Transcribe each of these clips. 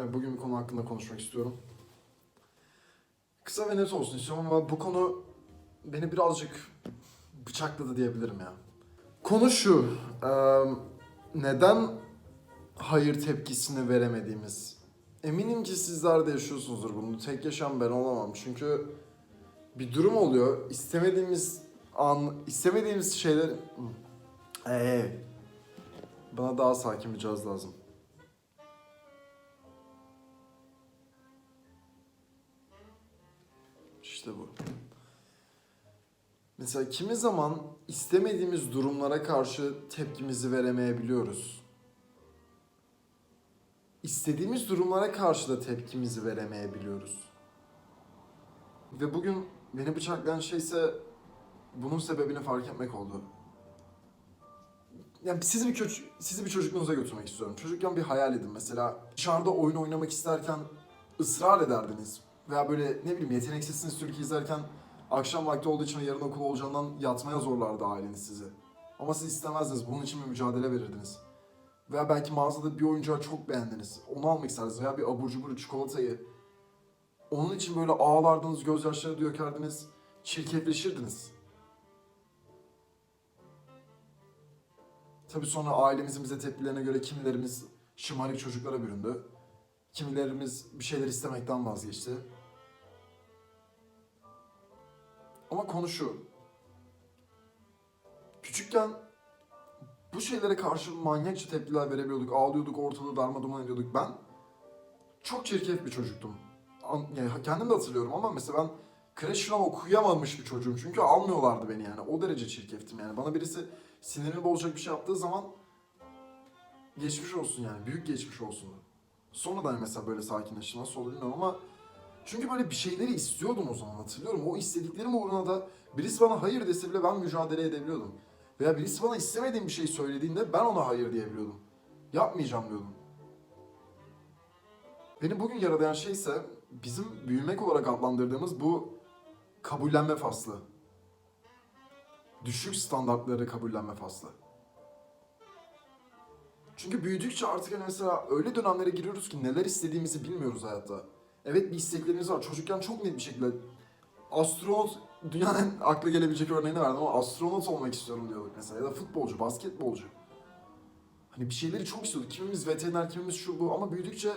Evet, bugün bir konu hakkında konuşmak istiyorum. Kısa ve net olsun istiyorum ama bu konu beni birazcık bıçakladı diyebilirim ya. Konu şu, neden hayır tepkisini veremediğimiz. Eminim ki sizler de yaşıyorsunuzdur bunu. Tek yaşam ben olamam. Çünkü bir durum oluyor. İstemediğimiz an, istemediğimiz şeyler... Ee, bana daha sakin bir caz lazım. İşte bu. Mesela kimi zaman istemediğimiz durumlara karşı tepkimizi veremeyebiliyoruz. İstediğimiz durumlara karşı da tepkimizi veremeyebiliyoruz. Ve bugün beni bıçaklayan şey ise bunun sebebini fark etmek oldu. Yani sizi bir köç sizi bir çocukluğunuza götürmek istiyorum. Çocukken bir hayal edin mesela. Dışarıda oyun oynamak isterken ısrar ederdiniz. Veya böyle ne bileyim yeteneksizsiniz Türkiye izlerken akşam vakti olduğu için ve yarın okul olacağından yatmaya zorlardı aileniz sizi. Ama siz istemezdiniz. Bunun için bir mücadele verirdiniz. Veya belki mağazada bir oyuncağı çok beğendiniz. Onu almak isterdiniz. Veya bir abur cubur çikolatayı. Onun için böyle ağlardınız, gözyaşları dökerdiniz. Çirkefleşirdiniz. Tabii sonra ailemizin bize tepkilerine göre kimilerimiz şımarık çocuklara büründü. Kimilerimiz bir şeyler istemekten vazgeçti. Ama konu şu. Küçükken bu şeylere karşı manyakça tepkiler verebiliyorduk. Ağlıyorduk, ortalığı darma ediyorduk. Ben çok çirkef bir çocuktum. An- Yani kendim de hatırlıyorum ama mesela ben kreş falan okuyamamış bir çocuğum. Çünkü almıyorlardı beni yani. O derece çirkeftim yani. Bana birisi sinirimi bozacak bir şey yaptığı zaman geçmiş olsun yani. Büyük geçmiş olsun. Sonradan mesela böyle sakinleştim. Nasıl oldu bilmiyorum ama çünkü böyle bir şeyleri istiyordum o zaman hatırlıyorum. O istediklerim uğruna da birisi bana hayır dese bile ben mücadele edebiliyordum. Veya birisi bana istemediğim bir şey söylediğinde ben ona hayır diyebiliyordum. Yapmayacağım diyordum. Beni bugün yaralayan şey ise bizim büyümek olarak adlandırdığımız bu kabullenme faslı. Düşük standartları kabullenme faslı. Çünkü büyüdükçe artık hani mesela öyle dönemlere giriyoruz ki neler istediğimizi bilmiyoruz hayatta. Evet bir isteklerimiz var. Çocukken çok net bir şekilde astronot dünyanın akla gelebilecek örneğini verdim ama astronot olmak istiyorum diyorduk mesela ya da futbolcu, basketbolcu. Hani bir şeyleri çok istiyorduk. Kimimiz veteriner, kimimiz şu bu ama büyüdükçe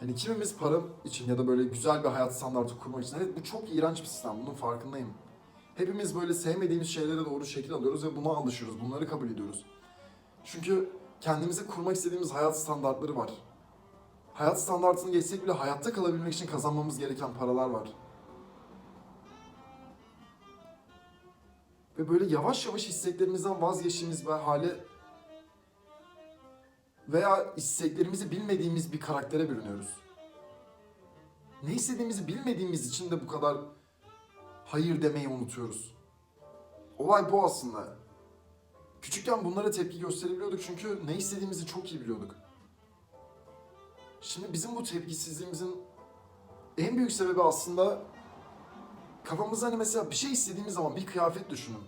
hani kimimiz para için ya da böyle güzel bir hayat standartı kurmak için. Evet bu çok iğrenç bir sistem. Bunun farkındayım. Hepimiz böyle sevmediğimiz şeylere doğru şekil alıyoruz ve buna alışıyoruz. Bunları kabul ediyoruz. Çünkü kendimize kurmak istediğimiz hayat standartları var. Hayat standartını geçsek bile hayatta kalabilmek için kazanmamız gereken paralar var. Ve böyle yavaş yavaş isteklerimizden vazgeçtiğimiz bir hale veya isteklerimizi bilmediğimiz bir karaktere bürünüyoruz. Ne istediğimizi bilmediğimiz için de bu kadar hayır demeyi unutuyoruz. Olay bu aslında. Küçükken bunlara tepki gösterebiliyorduk çünkü ne istediğimizi çok iyi biliyorduk. Şimdi bizim bu tepkisizliğimizin en büyük sebebi aslında kafamızda hani mesela bir şey istediğimiz zaman bir kıyafet düşünün.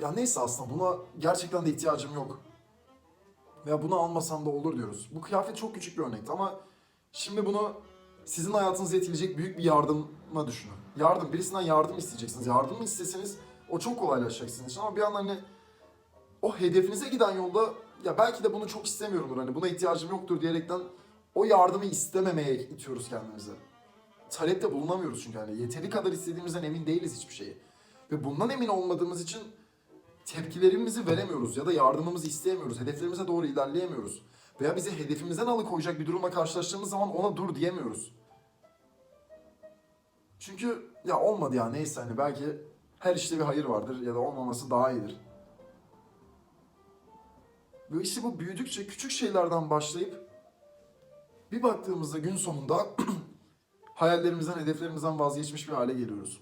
Ya neyse aslında buna gerçekten de ihtiyacım yok. Veya bunu almasam da olur diyoruz. Bu kıyafet çok küçük bir örnekti ama şimdi bunu sizin hayatınızı etkileyecek büyük bir yardıma düşünün. Yardım, birisinden yardım isteyeceksiniz. Yardımı isteseniz o çok kolaylaşacak sizin için ama bir yandan hani o hedefinize giden yolda ya belki de bunu çok istemiyorumdur hani buna ihtiyacım yoktur diyerekten o yardımı istememeye itiyoruz kendimizi. Talepte bulunamıyoruz çünkü hani yeteri kadar istediğimizden emin değiliz hiçbir şeyi. Ve bundan emin olmadığımız için tepkilerimizi veremiyoruz ya da yardımımızı isteyemiyoruz. Hedeflerimize doğru ilerleyemiyoruz. Veya bizi hedefimizden alıkoyacak bir durumla karşılaştığımız zaman ona dur diyemiyoruz. Çünkü ya olmadı ya neyse hani belki her işte bir hayır vardır ya da olmaması daha iyidir. Ve işte bu büyüdükçe küçük şeylerden başlayıp bir baktığımızda gün sonunda hayallerimizden, hedeflerimizden vazgeçmiş bir hale geliyoruz.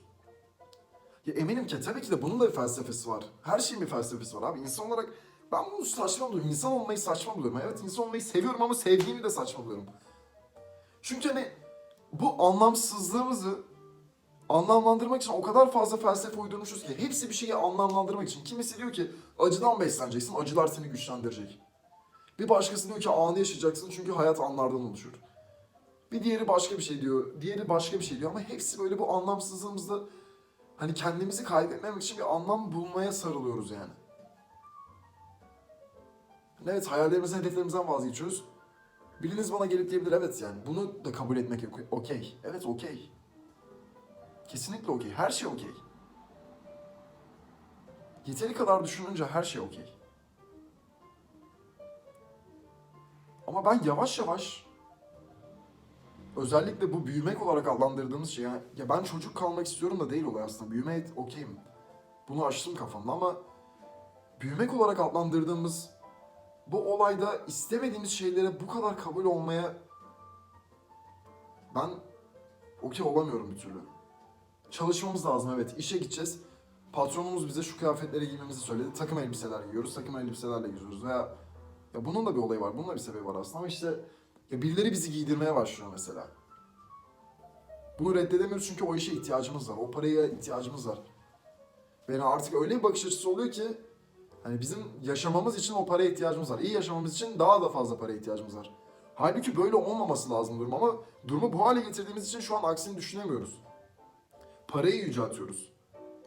Ya eminim ki tabii ki de bunun da bir felsefesi var. Her şeyin bir felsefesi var abi. İnsan olarak ben bunu saçma buluyorum. İnsan olmayı saçma buluyorum. Evet insan olmayı seviyorum ama sevdiğimi de saçma buluyorum. Çünkü hani bu anlamsızlığımızı anlamlandırmak için o kadar fazla felsefe uydurmuşuz ki hepsi bir şeyi anlamlandırmak için. Kimisi diyor ki acıdan besleneceksin, acılar seni güçlendirecek. Bir başkası diyor ki anı yaşayacaksın çünkü hayat anlardan oluşur. Bir diğeri başka bir şey diyor. Diğeri başka bir şey diyor ama hepsi böyle bu anlamsızlığımızda hani kendimizi kaybetmemek için bir anlam bulmaya sarılıyoruz yani. Evet hayallerimizden, hedeflerimizden vazgeçiyoruz. Biriniz bana gelip diyebilir evet yani bunu da kabul etmek ok- okey. Evet okey. Kesinlikle okey. Her şey okey. Yeteri kadar düşününce her şey okey. Ama ben yavaş yavaş özellikle bu büyümek olarak adlandırdığımız şey yani, ya ben çocuk kalmak istiyorum da değil olay aslında. Büyüme okeyim. Bunu açtım kafamda ama büyümek olarak adlandırdığımız bu olayda istemediğimiz şeylere bu kadar kabul olmaya ben okey olamıyorum bir türlü. Çalışmamız lazım evet. İşe gideceğiz. Patronumuz bize şu kıyafetleri giymemizi söyledi. Takım elbiseler giyiyoruz. Takım elbiselerle geziyoruz. Veya ya bunun da bir olayı var. Bunun da bir sebebi var aslında ama işte ya birileri bizi giydirmeye başlıyor mesela. Bunu reddedemiyoruz çünkü o işe ihtiyacımız var. O paraya ihtiyacımız var. Yani artık öyle bir bakış açısı oluyor ki hani bizim yaşamamız için o paraya ihtiyacımız var. İyi yaşamamız için daha da fazla paraya ihtiyacımız var. Halbuki böyle olmaması lazım durum ama durumu bu hale getirdiğimiz için şu an aksini düşünemiyoruz. Parayı yüceltiyoruz.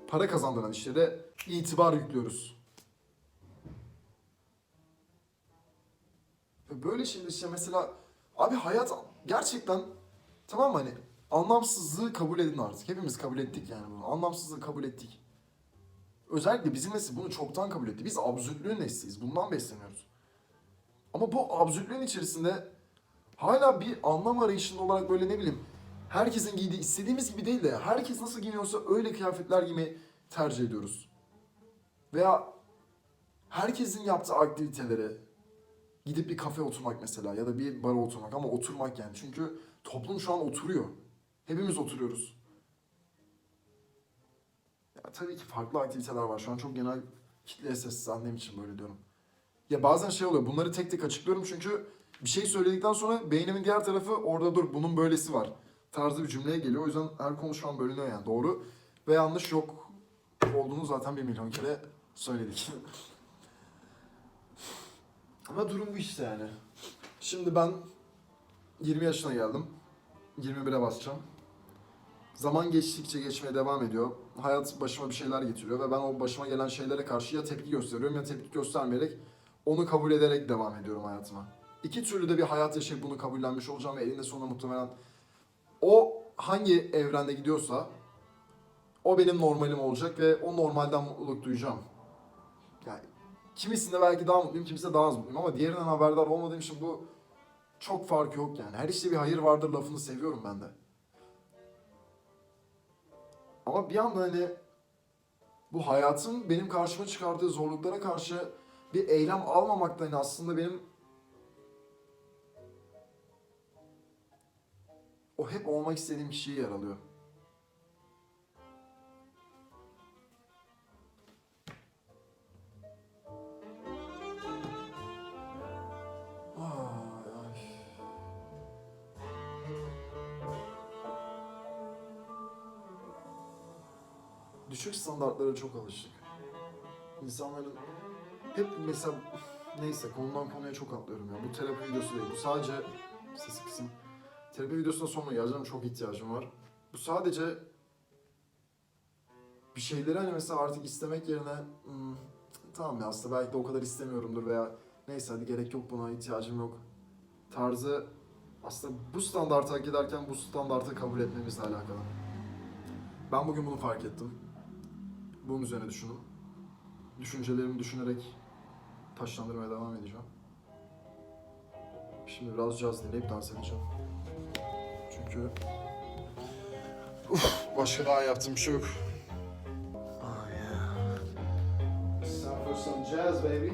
Para kazandıran işlere itibar yüklüyoruz. Böyle şeyler işte mesela abi hayat gerçekten tamam mı hani anlamsızlığı kabul edin artık. Hepimiz kabul ettik yani bunu. Anlamsızlığı kabul ettik. Özellikle bizim nesil bunu çoktan kabul etti. Biz absürtlüğün nesliyiz. Bundan besleniyoruz. Ama bu absürtlüğün içerisinde hala bir anlam arayışında olarak böyle ne bileyim herkesin giydiği istediğimiz gibi değil de herkes nasıl giyiniyorsa öyle kıyafetler giymeyi tercih ediyoruz. Veya herkesin yaptığı aktivitelere gidip bir kafe oturmak mesela ya da bir bara oturmak ama oturmak yani. Çünkü toplum şu an oturuyor. Hepimiz oturuyoruz. Ya tabii ki farklı aktiviteler var. Şu an çok genel kitleye seslendiğim için böyle diyorum. Ya bazen şey oluyor. Bunları tek tek açıklıyorum çünkü bir şey söyledikten sonra beynimin diğer tarafı orada dur bunun böylesi var tarzı bir cümleye geliyor. O yüzden her konuşmam bölünüyor yani. Doğru ve yanlış yok olduğunu zaten bir milyon kere söyledik. Ama durum bu işte yani. Şimdi ben 20 yaşına geldim. 21'e basacağım. Zaman geçtikçe geçmeye devam ediyor. Hayat başıma bir şeyler getiriyor ve ben o başıma gelen şeylere karşı ya tepki gösteriyorum ya tepki göstermeyerek onu kabul ederek devam ediyorum hayatıma. İki türlü de bir hayat yaşayıp bunu kabullenmiş olacağım ve elinde sonunda muhtemelen o hangi evrende gidiyorsa o benim normalim olacak ve o normalden mutluluk duyacağım. Yani kimisinde belki daha mutluyum, kimisinde daha az mutluyum ama diğerinden haberdar olmadığım için bu çok fark yok yani. Her işte bir hayır vardır lafını seviyorum ben de. Ama bir anda hani bu hayatın benim karşıma çıkardığı zorluklara karşı bir eylem almamak da hani aslında benim o hep olmak istediğim kişiyi yer alıyor. Düşük standartlara çok alıştık. İnsanların hep mesela neyse konudan konuya çok atlıyorum ya. Bu terapi videosu değil. Bu sadece sesi kısım. Terapi videosuna sonra geleceğim. Çok ihtiyacım var. Bu sadece bir şeyleri hani mesela artık istemek yerine "Hmm, tamam ya aslında belki de o kadar istemiyorumdur veya neyse hadi gerek yok buna ihtiyacım yok tarzı aslında bu standartı hak ederken bu standartı kabul etmemizle alakalı. Ben bugün bunu fark ettim. Bunun üzerine düşündüm. Düşüncelerimi düşünerek taşlandırmaya devam edeceğim. Şimdi biraz caz dinleyip dans edeceğim. Çünkü Uf, başka daha yaptığım bir şey yok. Oh yeah. It's time for some jazz baby.